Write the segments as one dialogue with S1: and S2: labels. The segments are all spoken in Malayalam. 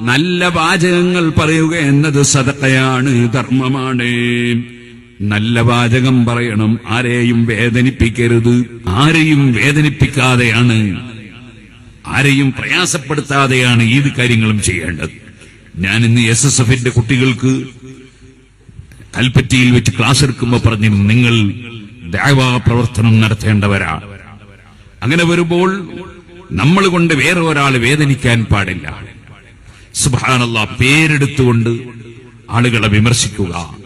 S1: നല്ല വാചകങ്ങൾ പറയുക എന്നത് സദഖയാണ് ധർമ്മമാണ്. നല്ല വാചകം പറയണം ആരെയും വേദനിപ്പിക്കരുത്. ആരെയും വേദനിപ്പിക്കാതെയാണ് ആരെയും പ്രയാസപ്പെടുത്താതെയാണ് ഏത് കാര്യങ്ങളും ചെയ്യേണ്ടത്. ഞാൻ ഇന്ന് എസ് എസ് എഫിന്റെ കുട്ടികൾക്ക് കൽപ്പറ്റയിൽ വെച്ച് ക്ലാസ് എടുക്കുമ്പോൾ പറഞ്ഞു നിങ്ങൾ ദേവാ പ്രവർത്തനം നടത്തേണ്ടവരാ. അങ്ങനെ വരുമ്പോൾ നമ്മൾ കൊണ്ട് വേറെ ഒരാൾ വേദനിക്കാൻ പാടില്ല. സുബാനല്ല പേരെടുത്തുകൊണ്ട് ആളുകളെ വിമർശിക്കുക.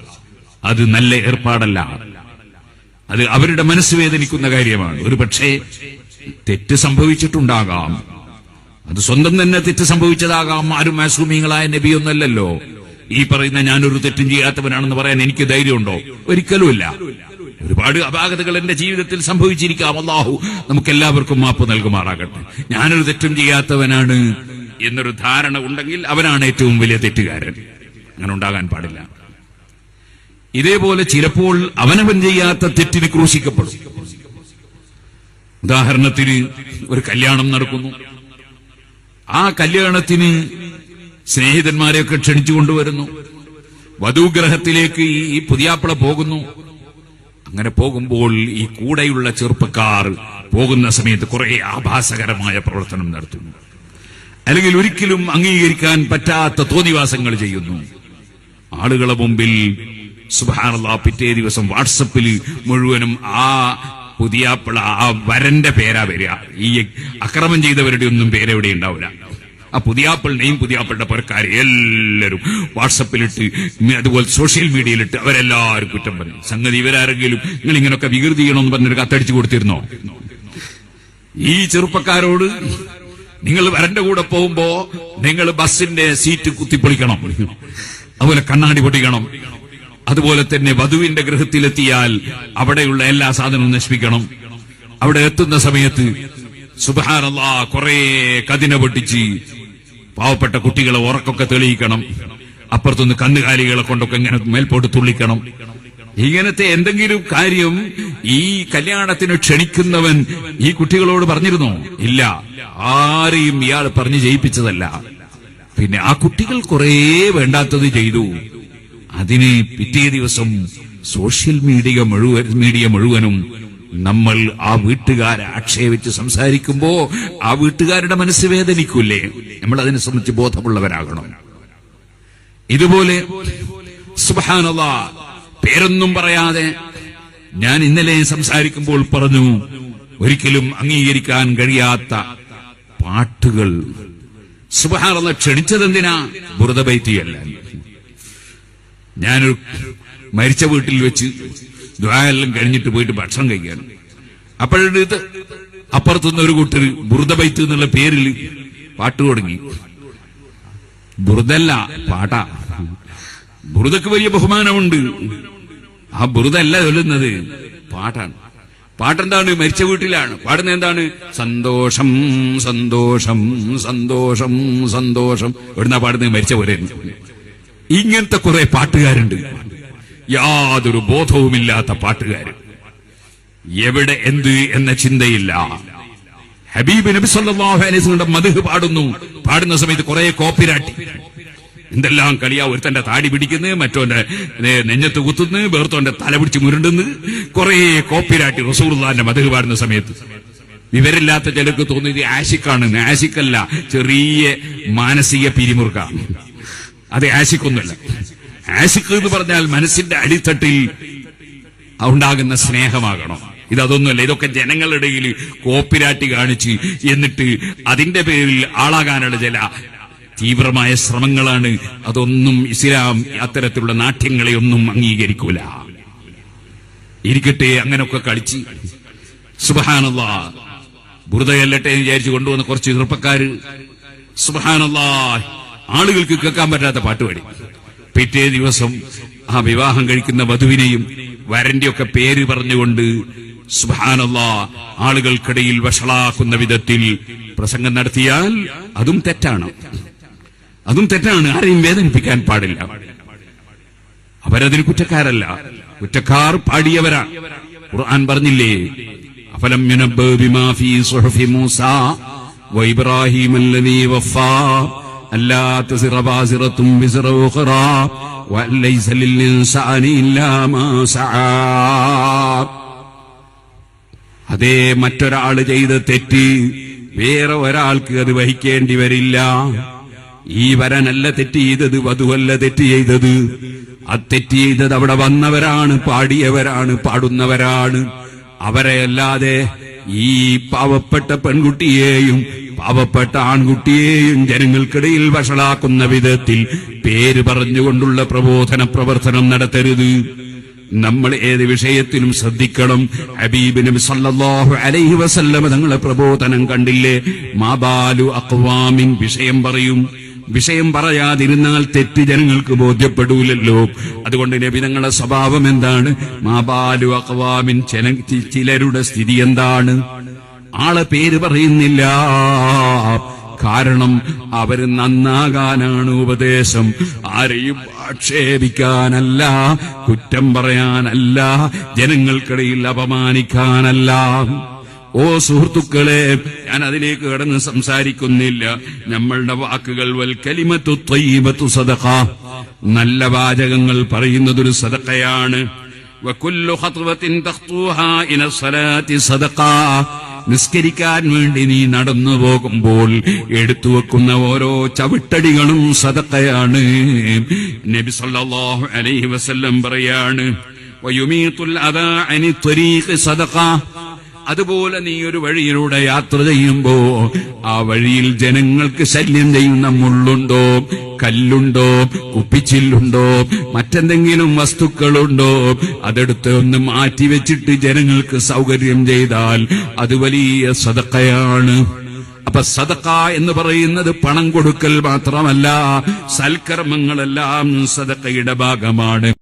S1: അത് നല്ല ഏർപ്പാടല്ല. അത് അവരുടെ മനസ്സ് വേദനിക്കുന്ന കാര്യമാണ്. ഒരു പക്ഷേ തെറ്റ് സംഭവിച്ചിട്ടുണ്ടാകാം. അത് സ്വന്തം തന്നെ തെറ്റ് സംഭവിച്ചതാകാം. ആരും മാസൂമിങ്ങളായ നബിയൊന്നല്ലല്ലോ. ഈ പറയുന്ന ഞാനൊരു തെറ്റും ചെയ്യാത്തവനാണെന്ന് പറയാൻ എനിക്ക് ധൈര്യമുണ്ടോ? ഒരിക്കലുമില്ല. ഒരുപാട് അപാകതകൾ എന്റെ ജീവിതത്തിൽ സംഭവിച്ചിരിക്കാം. അള്ളാഹു നമുക്ക് എല്ലാവർക്കും മാപ്പ് നൽകുമാറാകട്ടെ. ഞാനൊരു തെറ്റും ചെയ്യാത്തവനാണ് എന്നൊരു ധാരണ ഉണ്ടെങ്കിൽ അവനാണ് ഏറ്റവും വലിയ തെറ്റുകാരൻ. അങ്ങനെ ഉണ്ടാകാൻ പാടില്ല. ഇതേപോലെ ചിലപ്പോൾ അവനവൻ ചെയ്യാത്ത തെറ്റിന് ക്രൂശിക്കപ്പെടും. ഉദാഹരണത്തിന് ഒരു കല്യാണം നടക്കുന്നു. ആ കല്യാണത്തിന് സ്നേഹിതന്മാരെയൊക്കെ ക്ഷണിച്ചു കൊണ്ടുവരുന്നു വധുഗ്രഹത്തിലേക്ക് ഈ പുതിയാപ്പിള പോകുന്നു. അങ്ങനെ പോകുമ്പോൾ ഈ കൂടെയുള്ള ചെറുപ്പക്കാർ പോകുന്ന സമയത്ത് കുറെ ആഭാസകരമായ പ്രവർത്തനം നടത്തുന്നു. അല്ലെങ്കിൽ ഒരിക്കലും അംഗീകരിക്കാൻ പറ്റാത്ത തോന്നിവാസങ്ങൾ ചെയ്യുന്നു. ആളുകളെ മുമ്പിൽ സുബാനുള്ള പിറ്റേ ദിവസം വാട്സപ്പിൽ മുഴുവനും ആ പുതിയ ആ വരന്റെ പേരാ വരിക. ഈ അക്രമം ചെയ്തവരുടെ ഒന്നും പേരെവിടെ ഉണ്ടാവില്ല. ആ പുതിയാപ്പിളിനെയും പുതിയാപ്പിളുടെ പേർക്കാരെ എല്ലാവരും വാട്സപ്പിലിട്ട് അതുപോലെ സോഷ്യൽ മീഡിയയിലിട്ട് അവരെല്ലാവരും കുറ്റം പറഞ്ഞു സംഗതി ഇവരാരെങ്കിലും നിങ്ങൾ ഇങ്ങനെയൊക്കെ വികൃതി ചെയ്യണമെന്ന് പറഞ്ഞൊരു കത്തടിച്ചു കൊടുത്തിരുന്നോ? ഈ ചെറുപ്പക്കാരോട് നിങ്ങൾ വരന്റെ കൂടെ പോകുമ്പോ നിങ്ങൾ ബസ്സിന്റെ സീറ്റ് കുത്തിപ്പൊളിക്കണം. അതുപോലെ കണ്ണാടി പൊടിക്കണം അതുപോലെ തന്നെ വധുവിന്റെ ഗൃഹത്തിലെത്തിയാൽ അവിടെയുള്ള എല്ലാ സാധനവും നശിപ്പിക്കണം. അവിടെ എത്തുന്ന സമയത്ത് സുബാനല്ല കുറെ കതിന പൊട്ടിച്ച് പാവപ്പെട്ട കുട്ടികളെ ഉറക്കൊക്കെ തെളിയിക്കണം. അപ്പുറത്തുനിന്ന് കന്നുകാലികളെ കൊണ്ടൊക്കെ ഇങ്ങനെ മേൽപോട്ട് തുള്ളിക്കണം. ഇങ്ങനത്തെ എന്തെങ്കിലും കാര്യം ഈ കല്യാണത്തിന് ക്ഷണിക്കുന്നവൻ ഈ കുട്ടികളോട് പറഞ്ഞിരുന്നോ? ഇല്ല. ആരെയും ഇയാൾ പറഞ്ഞു ജയിപ്പിച്ചതല്ല. പിന്നെ ആ കുട്ടികൾ കുറേ വേണ്ടാത്തത് ചെയ്തു. അതിനെ പിറ്റേ ദിവസം സോഷ്യൽ മീഡിയ മുഴുവൻ മീഡിയ മുഴുവനും നമ്മൾ ആ വീട്ടുകാരെ ആക്ഷേപിച്ച് സംസാരിക്കുമ്പോ ആ വീട്ടുകാരുടെ മനസ്സ് വേദനിക്കൂലേ? നമ്മൾ അതിനെ സംബന്ധിച്ച് ബോധമുള്ളവരാകണം. ഇതുപോലെ പേരൊന്നും പറയാതെ ഞാൻ ഇന്നലെ സംസാരിക്കുമ്പോൾ പറഞ്ഞു ഒരിക്കലും അംഗീകരിക്കാൻ കഴിയാത്ത പാട്ടുകൾ. സുബഹാനല്ല ക്ഷണിച്ചതെന്തിനാ? ബുറദബൈത്തിയല്ല ഞാനൊരു മരിച്ച വീട്ടിൽ വെച്ച് ദ്വാരെല്ലാം കഴിഞ്ഞിട്ട് പോയിട്ട് ഭക്ഷണം കഴിക്കാൻ. അപ്പോഴത് അപ്പുറത്തുനിന്ന് ഒരു കൂട്ടർ ബുറുദബൈത്ത് എന്നുള്ള പേരിൽ പാട്ട് തുടങ്ങി. ബുറുദല്ല പാട്ടാ. ബുറുദക്ക് വലിയ ബഹുമാനമുണ്ട്. ആ ബുറുദല്ല ചൊല്ലുന്നത് പാട്ടാണ്. പാട്ടെന്താണ്? മരിച്ച വീട്ടിലാണ്. പാടുന്ന എന്താണ്? സന്തോഷം സന്തോഷം സന്തോഷം സന്തോഷം. എവിടുന്നാ പാടുന്നത്? മരിച്ച പോലെ. ഇങ്ങനത്തെ കുറെ പാട്ടുകാരുണ്ട്. യാതൊരു ബോധവുമില്ലാത്ത പാട്ടുകാരൻ. എവിടെ എന്ത് എന്ന ചിന്തയില്ല. ഹബീബ് നബി സല്ലല്ലാഹു അലൈഹി വസല്ലം മധു പാടുന്നു. പാടുന്ന സമയത്ത് കുറെ കോപ്പിരാട്ടി. എന്തെല്ലാം കളിയാ ഒരുത്തന്റെ താടി പിടിക്കുന്നു മറ്റോന്റെ നെഞ്ഞത്ത് കുത്തുന്നു വേർത്തോന്റെ തല പിടിച്ച് മുരുണ്ടുന്നു. കുറെ കോപ്പിരാട്ടി റസൂർദാന്റെ മധു പാടുന്ന സമയത്ത്. വിവരില്ലാത്ത ചിലർക്ക് തോന്നിയത് ആശിക്കാണ്. ആശിക്കല്ല ചെറിയ മാനസിക പിരിമുറുക്കാണ്. അത് ആശിക്കൊന്നുമല്ല. ആശിക്ക് എന്ന് പറഞ്ഞാൽ മനസ്സിന്റെ അടിത്തട്ടിൽ ഉണ്ടാകുന്ന സ്നേഹമാകണം. ഇതൊന്നുമല്ല ഇതൊക്കെ ജനങ്ങളുടെ ഇടയിൽ കോപ്പിരാട്ടി കാണിച്ച് എന്നിട്ട് അതിന്റെ പേരിൽ ആളാകാനുള്ള ചില തീവ്രമായ ശ്രമങ്ങളാണ്. അതൊന്നും ഇസ്ലാം അത്തരത്തിലുള്ള നാട്യങ്ങളെ ഒന്നും അംഗീകരിക്കൂല. ഇരിക്കട്ടെ അങ്ങനൊക്കെ കളിച്ച്. സുബഹാനുള്ള ബുറുതയല്ലട്ടെ എന്ന് വിചാരിച്ചു കൊണ്ടുവന്ന കുറച്ച് ചെറുപ്പക്കാര്. സുബഹാനുള്ള ആളുകൾക്ക് കേൾക്കാൻ പറ്റാത്ത പാട്ടുപാടി. പിറ്റേ ദിവസം ആ വിവാഹം കഴിക്കുന്ന വധുവിനെയും വരന്റെയൊക്കെ പേര് പറഞ്ഞുകൊണ്ട് സുഹാനല്ല ആളുകൾക്കിടയിൽ വഷളാക്കുന്ന വിധത്തിൽ പ്രസംഗം നടത്തിയാൽ അതും തെറ്റാണ്. അതും തെറ്റാണ്. ആരെയും വേദനിപ്പിക്കാൻ പാടില്ല. അവരതിൽ കുറ്റക്കാരല്ല. കുറ്റക്കാർ പാടിയവരാ. ഖുർആൻ പറഞ്ഞില്ലേ അഫലം യുനബ്ബ ബിമാ ഫീ സുഹഫി മൂസ വ ഇബ്രാഹിം അല്ലനീ വഫാ അതേ മറ്റൊരാൾ ചെയ്ത് തെറ്റ് വേറെ ഒരാൾക്ക് അത് വഹിക്കേണ്ടി വരില്ല. ഈ വരനല്ല തെറ്റ് ചെയ്തത് വധുവല്ല തെറ്റ് ചെയ്തത്. അത് തെറ്റ് ചെയ്തത് അവിടെ വന്നവരാണ് പാടിയവരാണ് പാടുന്നവരാണ്. അവരെയല്ലാതെ ഈ പാവപ്പെട്ട പെൺകുട്ടിയെയും പാവപ്പെട്ട ആൺകുട്ടിയെയും ജനങ്ങൾക്കിടയിൽ വഷളാക്കുന്ന വിധത്തിൽ പേര് പറഞ്ഞുകൊണ്ടുള്ള പ്രബോധന പ്രവർത്തനം നടത്തരുത്. നമ്മൾ ഏത് വിഷയത്തിലും ശ്രദ്ധിക്കണം. ഹബീബ് നബി സല്ലല്ലാഹു അലൈഹി വസല്ലമ തങ്ങളെ പ്രബോധനം കണ്ടില്ലേ? മാബാലു അക്വാമിൻ വിഷയം പറയും. വിഷയം പറയാതിരുന്നാൽ തെറ്റ് ജനങ്ങൾക്ക് ബോധ്യപ്പെടൂലല്ലോ. അതുകൊണ്ട് നബി തങ്ങളുടെ സ്വഭാവം എന്താണ്? മാബാലു അക്വാമിൻ ചിലരുടെ സ്ഥിതി എന്താണ്? ആളെ പേര് പറയുന്നില്ല. കാരണം അവർ നന്നാകാനാണ് ഉപദേശം. ആരെയും ആക്ഷേപിക്കാനല്ല കുറ്റം പറയാനല്ല ജനങ്ങൾക്കിടയിൽ അപമാനിക്കാനല്ല. ഓ സുഹൃത്തുക്കളെ ഞാൻ അതിലേക്ക് കടന്ന് സംസാരിക്കുന്നില്ല. നമ്മളുടെ വാക്കുകൾ വൽക്കലിമത്തു കലിമത്തു ത്വയ്യിബത്തു സദഖ. നല്ല വാചകങ്ങൾ പറയുന്നതൊരു സദഖയാണ്. വക്കുല്ലു ഹത്വത്തിൻ തഖ്തൂഹാ ഇന സലാത്തി സദഖ. നിസ്കരിക്കാൻ വേണ്ടി നീ നടന്നു പോകുമ്പോൾ എടുത്തു വെക്കുന്ന ഓരോ ചവിട്ടടികളും സതക്കയാണ് നബി സല്ലല്ലാഹു അലൈഹി വസല്ലം പറയാണ് വയുമീത്തുൽ അദാ അനി ത്വരീഖ് സദഖ. അതുപോലെ നീ ഒരു വഴിയിലൂടെ യാത്ര ചെയ്യുമ്പോ ആ വഴിയിൽ ജനങ്ങൾക്ക് ശല്യം ചെയ്യുന്ന മുള്ളുണ്ടോ കല്ലുണ്ടോ കുപ്പിച്ചില്ലുണ്ടോ മറ്റെന്തെങ്കിലും വസ്തുക്കളുണ്ടോ അതെടുത്ത് ഒന്ന് മാറ്റിവെച്ചിട്ട് ജനങ്ങൾക്ക് സൗകര്യം ചെയ്താൽ അത് വലിയ സതക്കയാണ് അപ്പൊ സദക്ക എന്ന് പറയുന്നത് പണം കൊടുക്കൽ മാത്രമല്ല സൽക്കർമ്മങ്ങളെല്ലാം സദക്കയുടെ ഭാഗമാണ്.